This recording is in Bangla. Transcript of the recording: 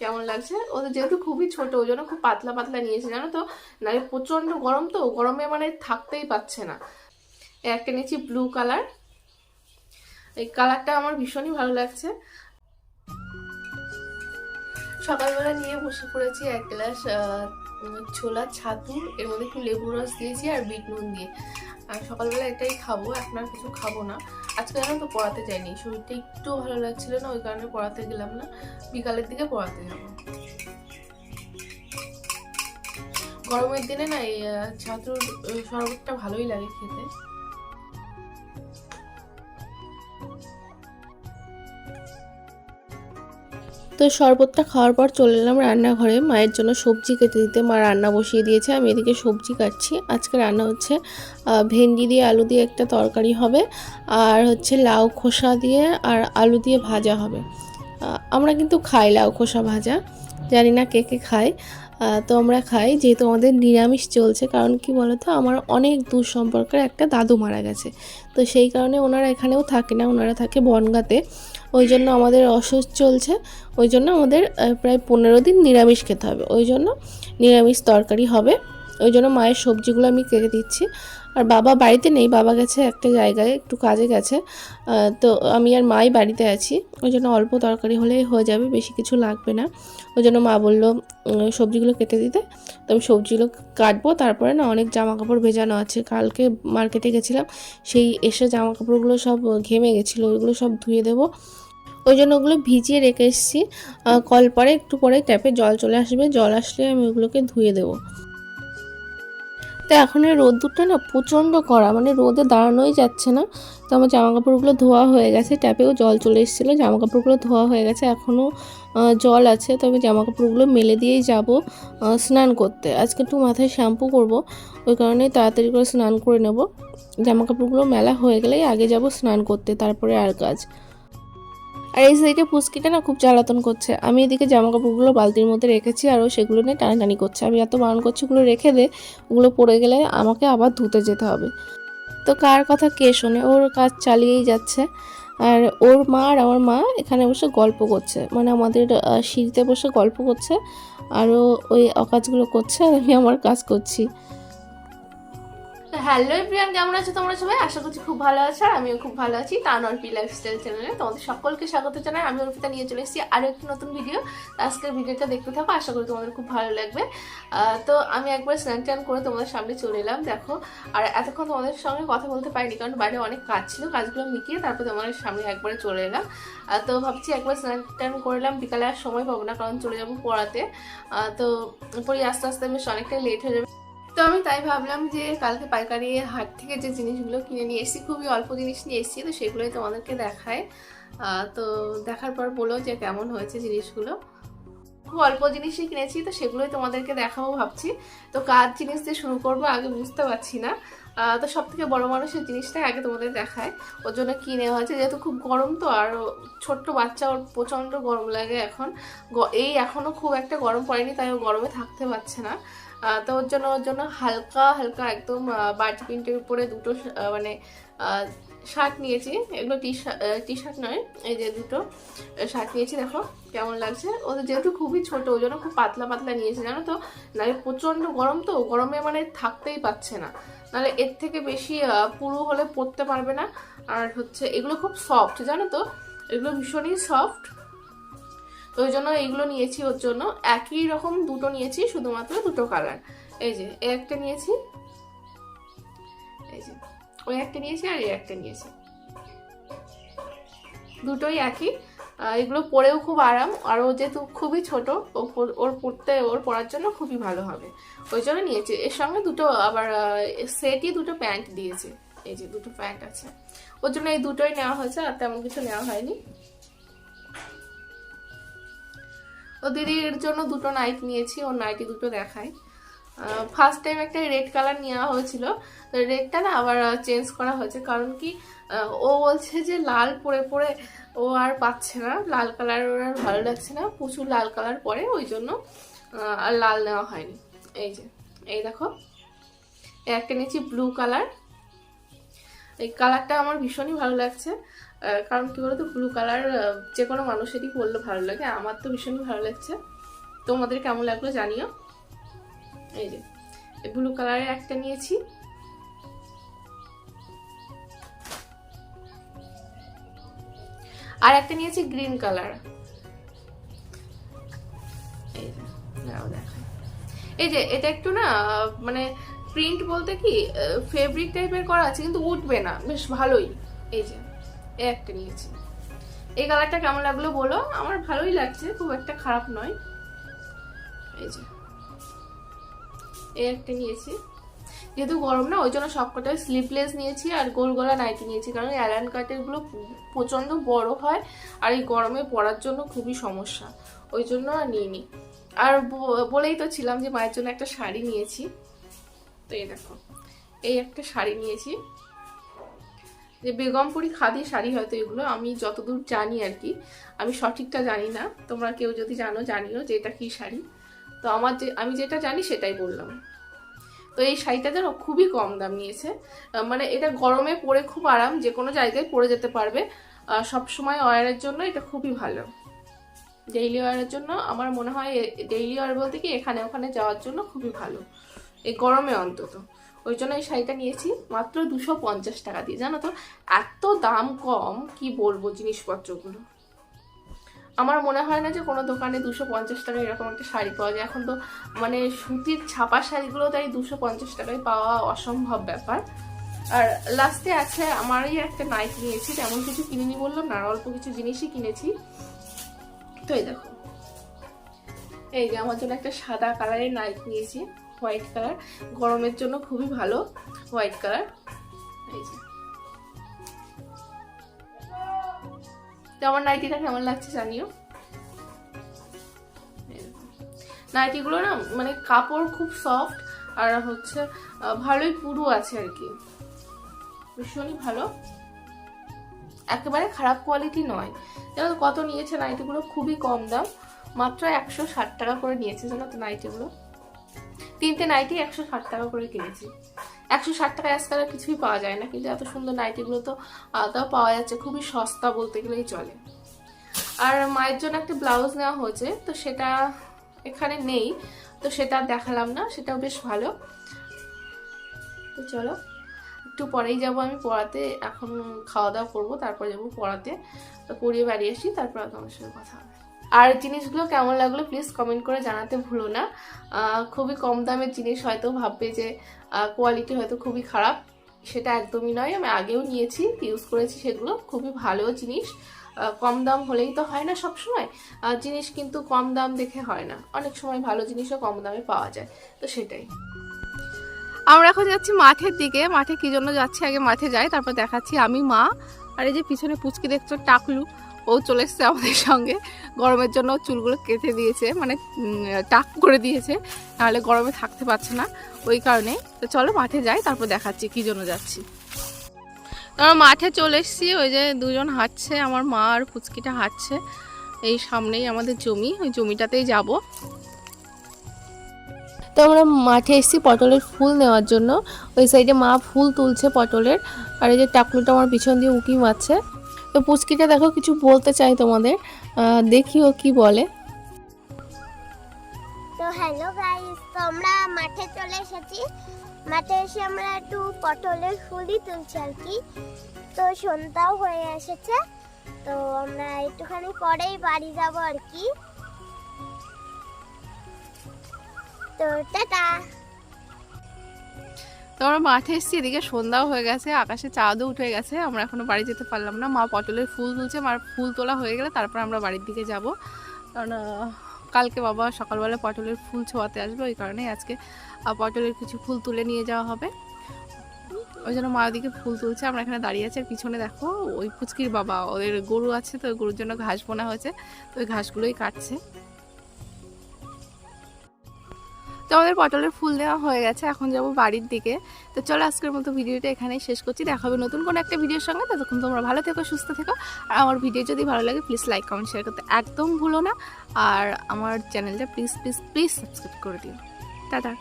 কেমন লাগছে? ওদের যেহেতু খুবই ছোট, ওই জন্য খুব পাতলা পাতলা নিয়েছে, জানো তো? নাহলে প্রচণ্ড গরম তো, গরমে মানে থাকতেই পাচ্ছে না। একটা নিয়েছি ব্লু কালার এই কালারটা আমার ভীষণই ভালো লাগছে। সকালবেলা নিয়ে বসে পড়েছি এক গ্লাস ছোলা, ছাতু, এর মধ্যে একটু লেবুর রস দিয়েছি আর বিট নুন দিয়ে। আর সকালবেলা এটাই খাব, এখন আর কিছু খাব না। আজকে জানো তো পড়াতে যাইনি, শরীরটা একটু ভালো লাগছিল না, ওই কারণে পড়াতে গেলাম না। বিকালের দিকে পড়াতে যাব। গরমের দিনে না এই ছাতুর শরবতটা ভালোই লাগে খেতে। তো শরবতটা খাওয়ার পর চলে এলাম রান্নাঘরে। মায়ের জন্য সবজি কেটে দিতে। মা রান্না বসিয়ে দিয়েছে। আমি এদিকে সবজি কাটছি। আজকে রান্না হচ্ছে ভেন্ডি দিয়ে আলু দিয়ে একটা তরকারি হবে আর হচ্ছে লাউ খোসা দিয়ে আর আলু দিয়ে ভাজা হবে। আমরা কিন্তু খাই লাউ খোসা ভাজা। জানি না কে কে খায়। তো আমরা খাই। যেহেতু আমাদের নিরামিষ চলছে, কারণ কি বলতো? আমার অনেক দূর সম্পর্কের একটা দাদু মারা গেছে। তো সেই কারণে ওনারা এখানেও থাকে না। ওনারা থাকে বনগাতে। ওই জন্য আমাদের অসুস্থ চলছে, ওই জন্য আমাদের প্রায় পনেরো দিন নিরামিষ খেতে হবে। ওই জন্য নিরামিষ তরকারি হবে। ওই জন্য মায়ের সবজিগুলো আমি কেটে দিচ্ছি। আর বাবা বাড়িতে নেই, বাবা গেছে একটা জায়গায়, একটু কাজে গেছে। তো আমি আর মাই বাড়িতে আছি। ওই জন্য অল্প তরকারি হলেই হয়ে যাবে, বেশি কিছু লাগবে না। ওই জন্য মা বলল সবজিগুলো কেটে দিতে। তো আমি সবজিগুলো কাটবো, তারপরে না অনেক জামা কাপড় ভেজানো আছে। কালকে মার্কেটে গেছিলাম, সেই এসে জামা কাপড়গুলো সব ঘেমে গেছিল, ওইগুলো সব ধুয়ে দেবো। ওই জন্য ওগুলো ভিজিয়ে রেখে এসেছি। কল পরে, একটু পরে ট্যাপে জল চলে আসবে, জল আসলে আমি ওগুলোকে ধুয়ে দেবো। তো এখন এই রোদ্দুরটা না প্রচণ্ড কড়া মানে রোদে দাঁড়ানোই যাচ্ছে না। তো আমার জামা কাপড়গুলো ধোয়া হয়ে গেছে, ট্যাপেও জল চলে এসেছিল জামা কাপড়গুলো ধোয়া হয়ে গেছে, এখনও জল আছে, তো আমি জামা কাপড়গুলো মেলে দিয়েই যাব স্নান করতে। আজকে একটু মাথায় শ্যাম্পু করব, ওই কারণে তাড়াতাড়ি করে স্নান করে নেব। জামা কাপড়গুলো মেলা হয়ে গেলেই আগে যাব স্নান করতে, তারপরে আর কাজ। আর এই সাইডে পুচকিটা না খুব জ্বালাতন করছে। আমি এদিকে জামা কাপড়গুলো বালতির মধ্যে রেখেছি আর ও সেগুলো নিয়ে টানাটানি করছে। আমি এত বারণ করছি ওগুলো রেখে দে, ওগুলো পড়ে গেলে আমাকে আবার ধুতে যেতে হবে। তো কার কথা কে শোনে? ওর কাজ চালিয়েই যাচ্ছে। আর ওর মা আর আমার মা এখানে বসে গল্প করছে। মানে আমাদের সিঁড়িতে বসে গল্প করছে। আর ও ওই অকাজগুলো করছে আর আমি আমার কাজ করছি। হ্যালো প্রিয়ান কেমন আছো তোমরা সবাই? আশা করছি খুব ভালো আছো আর আমিও খুব ভালো আছি। তার অর্পি লাইফস্টাইল চ্যানেলে তোমাদের সকলকে স্বাগত জানাই। আমি অর্পিতা, নিয়ে চলে এসেছি আরও একটি নতুন ভিডিও আজকের ভিডিওটা দেখতে থাকো, আশা করি তোমাদের খুব ভালো লাগবে। তো আমি একবার স্নান টান করে তোমাদের সামনে চলে এলাম, দেখো। আর এতক্ষণ তোমাদের সঙ্গে কথা বলতে পারিনি, কারণ বাইরে অনেক কাজ ছিল, কাজগুলো মিটিয়ে তারপর তোমাদের সামনে একবারে চলে এলাম। তো ভাবছি একবার স্নান টান করলাম বিকালে আর সময় পাবো না, কারণ চলে যাব পড়াতে। তো পরে আস্তে আস্তে বেশ অনেকটাই লেট হয়ে যাবে। তো আমি তাই ভাবলাম যে কালকে পাইকারি হাট থেকে যে জিনিসগুলো কিনে নিয়ে এসেছি, খুবই অল্প জিনিস নিয়ে এসেছি তো সেগুলোই তোমাদেরকে দেখায় তো দেখার পর বলো যে কেমন হয়েছে জিনিসগুলো। খুব অল্প জিনিসই কিনেছি তো সেগুলোই তোমাদেরকে দেখাবো ভাবছি। তো কাজ জিনিস দিয়ে শুরু করব আগে বুঝতে পারছি না। তো সব থেকে বড়ো মানুষের জিনিসটাই আগে তোমাদের দেখায় ওর জন্য কিনে হয়েছে, যেহেতু খুব গরম তো আর ছোট্ট বাচ্চা, ওর প্রচণ্ড গরম লাগে এখন। এই এখনও খুব একটা গরম পড়েনি, তাই ও গরমে থাকতে পারছে না। তো ওর জন্য ওর জন্য হালকা হালকা একদম বাটি প্রিন্টের উপরে দুটো মানে শার্ট নিয়েছি। এগুলো টি টি শার্ট নয়, এই যে দুটো শার্ট নিয়েছি, দেখো কেমন লাগছে। ওদের যেহেতু খুবই ছোট ওই জন্য খুব পাতলা পাতলা নিয়েছে, জানো তো? নাহলে প্রচণ্ড গরম তো, গরমে মানে থাকতেই পাচ্ছে না। নাহলে এর থেকে বেশি পুরু হলে পরতে পারবে না। আর হচ্ছে, এগুলো খুব সফট জানো তো? এগুলো ভীষণই সফট তো ওই জন্য এইগুলো নিয়েছি ওর জন্য। একই রকম দুটো নিয়েছি, শুধুমাত্র দুটো কালার এই যে, এই একটা নিয়েছি। এই যে, ওই একটা নিয়েছি আর এই একটা নিয়েছি। দুটোই একই। এগুলো পরেও খুব আরাম। আর ও যেহেতু খুবই ছোট ওর পড়তে, ওর পড়ার জন্য খুবই ভালো হবে। ওই জন্য নিয়েছি। এর সঙ্গে দুটো আবার সেটই দুটো প্যান্ট দিয়েছে। এই যে, দুটো প্যান্ট আছে। ওর জন্য এই দুটোই নেওয়া হয়েছে, আর তেমন কিছু নেওয়া হয়নি। ও দিদির জন্য দুটো নাইট নিয়েছি, ওর নাইটি দুটো দেখায়। ফার্স্ট টাইম একটা রেড কালার নেওয়া হয়েছিল। রেডটা না আবার চেঞ্জ করা হয়েছে। কারণ কি ও বলছে যে লাল পরে পরে ও আর পাচ্ছে না। লাল কালার ওর আর ভালো লাগছে না। প্রচুর লাল কালার পরে, ওই জন্য আর লাল নেওয়া হয়নি। এই যে, এই দেখো একটা নিয়েছি ব্লু কালার এই কালারটা আমার ভীষণই ভালো লাগছে। কারণ কি বলতো ব্লু কালার যে কোনো মানুষেরই পরলে ভালো লাগে। আমার তো ভীষণই ভালো লাগছে। তোমাদের কেমন লাগল জানিও। এই যে, এই ব্লু কালারের একটা নিয়েছি। আর একটা নিয়েছি গ্রিন কালার এই যে এটা একটু না মানে প্রিন্ট বলতে কি ফেব্রিক টাইপের করা আছে, কিন্তু উঠবে না। বেশ ভালোই। এই যে, এই একটা নিয়েছি। এই কালারটা কেমন লাগল বলো? আমার ভালোই লাগছে, খুব একটা খারাপ নয়। এই যে, এই একটা নিয়েছি। যেহেতু গরম না, ওই জন্য সবকটাই স্লিপলেস নিয়েছি আর গোল গলা নাইটি নিয়েছি, কারণ অ্যালান কাটেরগুলো প্রচণ্ড বড় হয় আর এই গরমে পরার জন্য খুবই সমস্যা। ওই জন্য আর নিইনি। আর বলেই তো ছিলাম যে মায়ের জন্য একটা শাড়ি নিয়েছি। তো এই দেখো, এই একটা শাড়ি নিয়েছি। যে বেগমপুরি খাদি শাড়ি হয়তো এগুলো, আমি যতদূর জানি আর কি, আমি সঠিকটা জানি না। তোমরা কেউ যদি জানো, জানিও যে এটা কি শাড়ি। তো আমার যে, আমি যেটা জানি সেটাই বললাম। তো এই শাড়িটা যেন খুবই কম দাম নিয়েছে। মানে এটা গরমে পরে খুব আরাম, যে কোনো জায়গায় পরে যেতে পারবে। সব সময় ওয়ারের জন্য এটা খুবই ভালো। ডেইলি ওয়ারের জন্য আমার মনে হয় ডেইলি ওয়ার বলতে কি এখানে ওখানে যাওয়ার জন্য খুবই ভালো। এই গরমে অন্তত। ওই জন্য এই শাড়িটা নিয়েছি মাত্র দুশো পঞ্চাশ টাকা দিয়ে। জানো তো, এত দাম কম, কি বলব জিনিসপত্রগুলো? আমার মনে হয় না যে কোনো দোকানে দুশো পঞ্চাশ টাকায় এরকম একটা শাড়ি পাওয়া যায়। এখন তো মানে সুতির ছাপা শাড়িগুলো তাই দুশো পঞ্চাশ টাকায় পাওয়া অসম্ভব ব্যাপার। আর লাস্টে আছে আমারই একটা নাইট নিয়েছি, তেমন কিছু কিনিনি বললাম না অল্প কিছু জিনিসই কিনেছি। তো এই দেখো। এই যে আমার জন্য একটা সাদা কালারের নাইট নিয়েছি। White colour. গরমের জন্য খুবই ভালো হোয়াইট কালার। আমার নাইটিটা কেমন লাগছে জানিও? নাইটিগুলো না মানে কাপড় খুব সফট আর হচ্ছে ভালোই পুরু আছে আর কি। ভীষণই ভালো। একেবারে খারাপ কোয়ালিটি নয়। তো কত নিয়েছে নাইটিগুলো? খুবই কম দাম। মাত্র একশো ষাট টাকা করে নিয়েছে, জানো তো নাইটিগুলো? তিনটে নাইটি একশো ষাট টাকা করে কিনেছি। একশো ষাট টাকা আজকাল আর কিছুই পাওয়া যায় না, কিন্তু এত সুন্দর নাইটিগুলো তো তাও পাওয়া যাচ্ছে, খুবই সস্তা বলতে গেলেই চলে। আর মায়ের জন্য একটা ব্লাউজ নেওয়া হয়েছে, তো সেটা এখানে নেই, তো সেটা দেখালাম না, সেটাও বেশ ভালো। তো চলো, একটু পরেই যাব আমি পড়াতে, এখন খাওয়া দাওয়া করব, তারপর যাব পড়াতে। তো পড়িয়ে বাড়ি আসি, তারপর তোমার সঙ্গে কথা হবে। আর জিনিসগুলো কেমন লাগল প্লিজ কমেন্ট করে জানাতে ভুলো না। খুবই কম দামের জিনিস হয়তো ভাববে যে কোয়ালিটি হয়তো খুবই খারাপ। সেটা একদমই নয়। আমি আগেও নিয়েছি ইউজ করেছি সেগুলো। খুবই ভালো জিনিস। কম দাম হলেই তো হয় না সব সময় জিনিস কিন্তু কম দাম দেখে হয় না। অনেক সময় ভালো জিনিসও কম দামে পাওয়া যায়। তো সেটাই। আমরা এখন যাচ্ছি মাঠের দিকে। মাঠে কি জন্য যাচ্ছি? আগে মাঠে যাই, তারপর দেখাচ্ছি আমি মা। আর এই যে পিছনে পুচকি দেখছ, টাকলু। ও চলে এসছে আমাদের সঙ্গে। গরমের জন্য চুলগুলো কেটে দিয়েছে মানে টাক করে দিয়েছে। নাহলে গরমে থাকতে পারছে না ওই কারণে। তো চলো মাঠে যাই, তারপর দেখাচ্ছি কি জন্য যাচ্ছি। আমরা মাঠে চলে এসেছি, ওই যে দুজন হাঁটছে, আমার মা আর পুচকিটা হাঁটছে। এই সামনেই আমাদের জমি, ওই জমিটাতেই যাব। তো আমরা মাঠে এসেছি পটলের ফুল নেওয়ার জন্য। ওই সাইডে মা ফুল তুলছে পটলের, আর এই যে টাকলুটা আমার পিছন দিয়ে উঁকি মারছে। তো পুচকিটা দেখো কিছু বলতে চাই তোমাদের। দেখি ও কি বলে। তো হ্যালো গাইস তো আমরা মাঠে চলে এসেছি। মাঠে এসে আমরা একটু পটলের ফুলই তুলছি আর কি। তো সন্ধ্যাও হয়ে এসেছে। তো আমরা একটুখানি পরেই বাড়ি যাব আর কি। তো টাটা। তো আমরা মাঠে এসেছি, এদিকে সন্ধ্যাও হয়ে গেছে, আকাশে চাঁদও উঠে গেছে, আমরা এখনও বাড়ি যেতে পারলাম না। মা পটলের ফুল তুলছে, মার ফুল তোলা হয়ে গেলে তারপর আমরা বাড়ির দিকে যাব। কারণ কালকে বাবা সকালবেলা পটলের ফুল ছোঁয়াতে আসবে, ওই কারণে আজকে পটলের কিছু ফুল তুলে নিয়ে যাওয়া হবে। ওই জন্য মা ওদিকে ফুল তুলছে, আমরা এখানে দাঁড়িয়ে আছি, আর পিছনে দেখো, ওই পুচকির বাবা, ওদের গরু আছে তো গরুর জন্য ঘাস বোনা হয়েছে, তো ওই ঘাসগুলোই কাটছে। তো আমাদের পটলের ফুল দেওয়া হয়ে গেছে, এখন যাব বাড়ির দিকে। তো চলো আজকের মতো ভিডিওটা এখানেই শেষ করছি। দেখা হবে নতুন কোনো একটা ভিডিওর সঙ্গে। ততক্ষণ তোমরা ভালো থেকো, সুস্থ থেকো। আর আমার ভিডিও যদি ভালো লাগে প্লিজ লাইক কমেন্ট শেয়ার করতে একদম ভুলো না। আর আমার চ্যানেলটা প্লিজ প্লিজ প্লিজ সাবস্ক্রাইব করে দিও। টাটা।